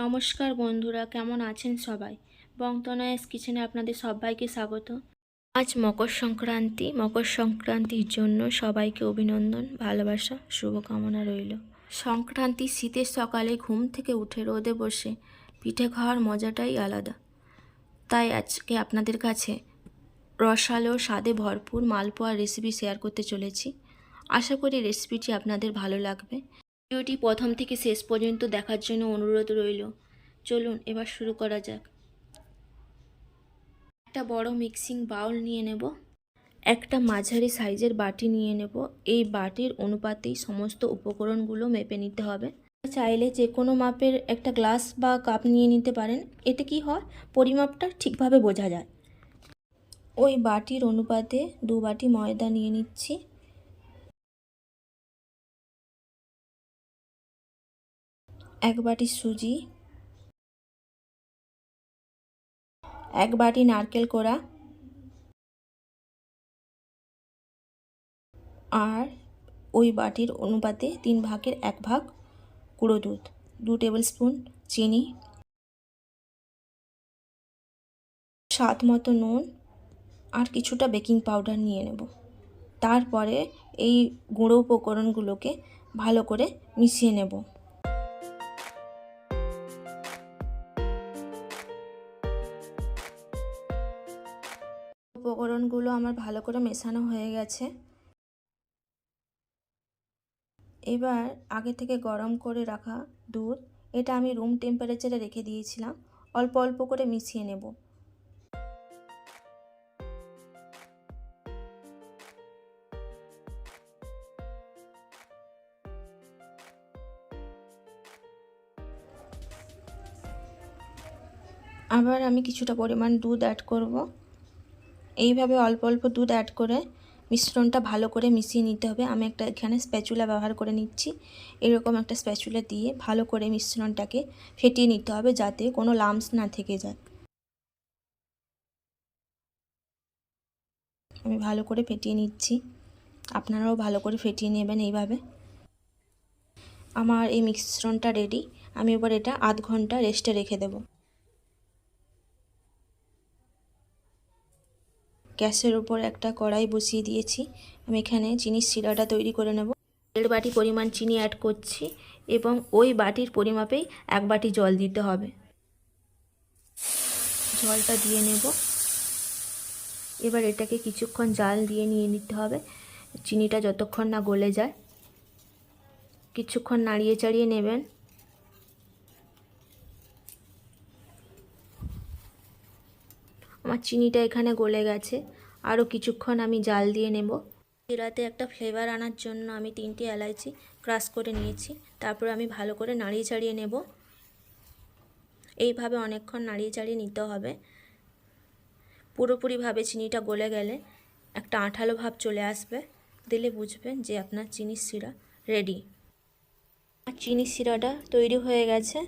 নমস্কার বন্ধুরা, কেমন আছেন সবাই? বংতনয়েস কিচেনে আপনাদের সবাইকে স্বাগত। আজ মকর সংক্রান্তি। মকর সংক্রান্তির জন্য সবাইকে অভিনন্দন, ভালোবাসা, শুভকামনা রইল। সংক্রান্তি শীতের সকালে ঘুম থেকে উঠে রোদে বসে পিঠে খাওয়ার মজাটাই আলাদা। তাই আজকে আপনাদের কাছে রসালো, স্বাদে ভরপুর মালপোয়ার রেসিপি শেয়ার করতে চলেছি। আশা করি রেসিপিটি আপনাদের ভালো লাগবে। ভিডিওটি প্রথম থেকে শেষ পর্যন্ত দেখার জন্য অনুরোধ রইল। চলুন, এবার শুরু করা যাক। একটা বড় মিক্সিং বাউল নিয়ে নেব। একটা মাঝারি সাইজের বাটি নিয়ে নেব। এই বাটির অনুপাতেই সমস্ত উপকরণগুলো মেপে নিতে হবে। চাইলে যে কোনো মাপের একটা গ্লাস বা কাপ নিয়ে নিতে পারেন। এতে কি হয়? পরিমাপটা ঠিকভাবে বোঝা যায়। ওই বাটির অনুপাতে দু বাটি ময়দা নিয়ে নিচ্ছি। এক বাটি সুজি, এক বাটি নারকেল কোড়া আর ওই বাটির অনুপাতে তিন ভাগের এক ভাগ গুঁড়ো দুধ, দু টেবিল স্পুন চিনি, স্বাদ মতো নুন আর কিছুটা বেকিং পাউডার নিয়ে নেব। তারপরে এই গুঁড়ো উপকরণগুলোকে ভালো করে মিশিয়ে নেব। উপকরণগুলো আমার ভালো করে মেশানো হয়ে গেছে। এবার আগে থেকে গরম করে রাখা দুধ, এটা আমি রুম টেম্পারেচারে রেখে দিয়েছিলাম, অল্প অল্প করে মিশিয়ে নেব। আবার আমি কিছুটা পরিমাণ দুধ অ্যাড করব। এইভাবে অল্প অল্প দুধ অ্যাড করে মিশ্রণটা ভালো করে মিশিয়ে নিতে হবে। আমি একটা এখানে স্প্যাচুলা ব্যবহার করে নিচ্ছি। এরকম একটা স্প্যাচুলা দিয়ে ভালো করে মিশ্রণটাকে ফেটিয়ে নিতে হবে যাতে কোনো লামস না থেকে যায়। আমি ভালো করে ফেটিয়ে নিচ্ছি। আপনারাও ভালো করে ফেটিয়ে নেবেন এইভাবে। আমার এই মিশ্রণটা রেডি আমি এবার এটা আধ ঘণ্টা রেস্টে রেখে দেবো। গ্যাসের উপর একটা কড়াই বসিয়ে দিয়েছি। আমি এখানে চিনির শিরাটা তৈরি করে নেব। দেড় বাটি পরিমাণ চিনি অ্যাড করছি এবং ওই বাটির পরিমাপেই এক বাটি জল দিতে হবে। জলটা দিয়ে নেব। এবার এটাকে কিছুক্ষণ জাল দিয়ে নিয়ে নিতে হবে। চিনিটা যতক্ষণ না গলে যায়, কিছুক্ষণ নাড়িয়ে চাড়িয়ে নেবেন। আমার চিনিটা এখানে গলে গেছে। আরও কিছুক্ষণ আমি জাল দিয়ে নেব। শিরাতে একটা ফ্লেভার আনার জন্য আমি তিনটি এলাইচি ক্রাশ করে নিয়েছি। তারপর আমি ভালো করে নাড়িয়ে চাড়িয়ে নেব। এইভাবে অনেকক্ষণ নাড়িয়ে চাড়িয়ে নিতে হবে। পুরোপুরিভাবে চিনিটা গলে গেলে একটা আঠালো ভাব চলে আসবে। দিলে বুঝবেন যে আপনার চিনির শিরা রেডি আর চিনির শিরাটা তৈরি হয়ে গেছে।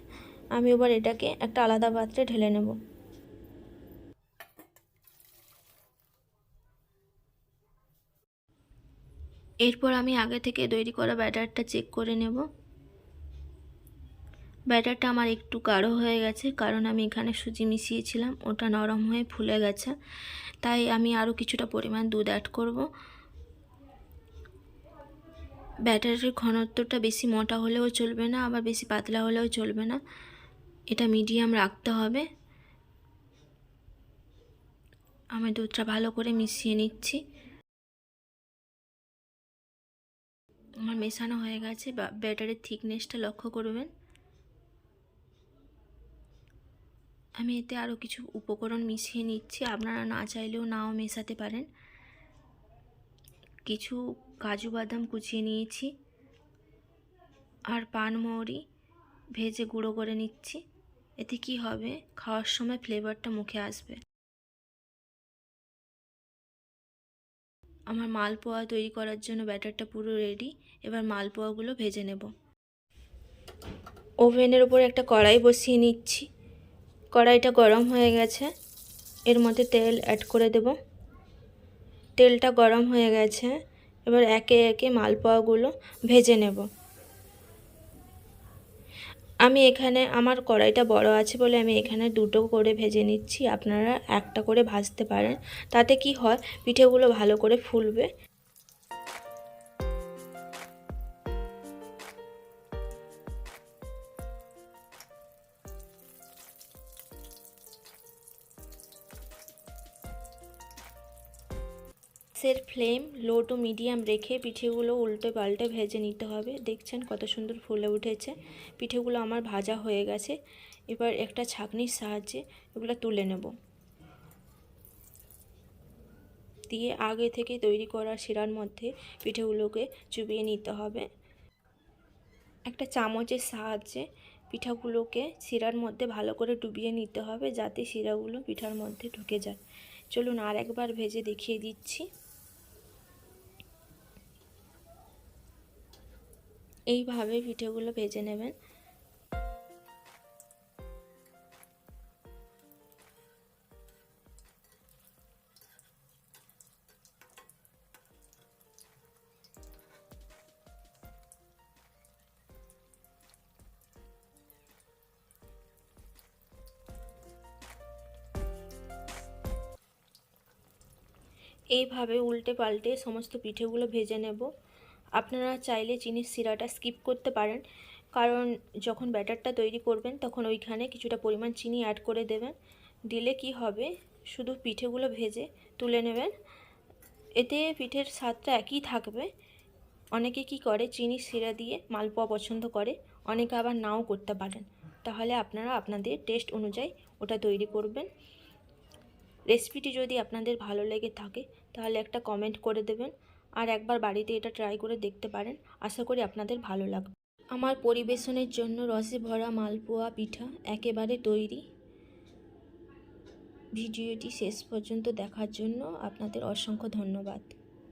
আমি এবার এটাকে একটা আলাদা পাত্রে ঢেলে নেব। এরপর আমি আগে থেকে তৈরি করা ব্যাটারটা চেক করে নেব। ব্যাটারটা আমার একটু গাঢ় হয়ে গেছে, কারণ আমি এখানে সুজি মিশিয়েছিলাম, ওটা নরম হয়ে ফুলে গেছে। তাই আমি আরও কিছুটা পরিমাণ দুধ অ্যাড করব। ব্যাটারের ঘনত্বটা বেশি মোটা হলেও চলবে না, আবার বেশি পাতলা হলেও চলবে না। এটা মিডিয়াম রাখতে হবে। আমি দুধটা ভালো করে মিশিয়ে নিচ্ছি। মেশানো হয়ে গেছে বা ব্যাটারের থিকনেসটা লক্ষ্য করবেন। আমি এতে আরও কিছু উপকরণ মিশিয়ে নিচ্ছি, আপনারা না চাইলেও নাও মেশাতে পারেন। কিছু কাজু বাদাম কুচিয়ে নিয়েছি, আর পানমৌরি ভেজে গুঁড়ো করে নিচ্ছি। এতে কি হবে? খাওয়ার সময় ফ্লেভারটা মুখে আসবে। আমার মালপোয়া তৈরি করার জন্য ব্যাটারটা পুরো রেডি এবার মালপোয়াগুলো ভেজে নেব। ওভেনের ওপর একটা কড়াই বসিয়ে নিচ্ছি। কড়াইটা গরম হয়ে গেছে, এর মধ্যে তেল অ্যাড করে দেব। তেলটা গরম হয়ে গেছে, এবার একে একে মালপোয়াগুলো ভেজে নেব। আমি এখানে আমার কড়াইটা বড় আছে বলে আমি এখানে দুটো করে ভেজে নিচ্ছি। আপনারা একটা করে ভাজতে পারেন। তাতে কি হয়? পিঠেগুলো ভালো করে ফুলবে। গ্যাসের ফ্লেম লো টু মিডিয়াম রেখে পিঠেগুলো উল্টে পাল্টে ভেজে নিতে হবে। দেখছেন কত সুন্দর ফুলে উঠেছে। পিঠেগুলো আমার ভাজা হয়ে গেছে। এবার একটা ছাঁকনির সাহায্যে এগুলো তুলে নেব। দিয়ে আগে থেকে তৈরি করা শিরার মধ্যে পিঠেগুলোকে চুবিয়ে নিতে হবে। একটা চামচের সাহায্যে পিঠাগুলোকে শিরার মধ্যে ভালো করে ডুবিয়ে নিতে হবে যাতে শিরাগুলো পিঠার মধ্যে ঢুকে যায়। চলুন আর একবার ভেজে দেখিয়ে দিচ্ছি। এইভাবে পিঠেগুলো ভেজে নেবেন। এইভাবে উল্টে পাল্টে সমস্ত পিঠেগুলো ভেজে নেব। আপনারা চাইলে চিনির শিরাটা স্কিপ করতে পারেন। কারণ যখন ব্যাটারটা তৈরি করবেন, তখন ওইখানে কিছুটা পরিমাণ চিনি অ্যাড করে দেবেন। দিলে কি হবে? শুধু পিঠেগুলো ভেজে তুলে নেবেন। এতে পিঠের স্বাদটা একই থাকবে। অনেকে কি করে? চিনি শিরা দিয়ে মালপোয়া পছন্দ করে। অনেকে আবার নাও করতে পারেন। তাহলে আপনারা আপনাদের টেস্ট অনুযায়ী ওটা তৈরি করবেন। রেসিপিটি যদি আপনাদের ভালো লেগে থাকে, তাহলে একটা কমেন্ট করে দেবেন। আর একবার বাড়িতে এটা ট্রাই করে দেখতে পারেন। আশা করি আপনাদের ভালো লাগবে। আমার পরিবেশনের জন্য রসে ভরা মালপোয়া পিঠা একেবারে তৈরি। ভিডিওটি শেষ পর্যন্ত দেখার জন্য আপনাদের অসংখ্য ধন্যবাদ।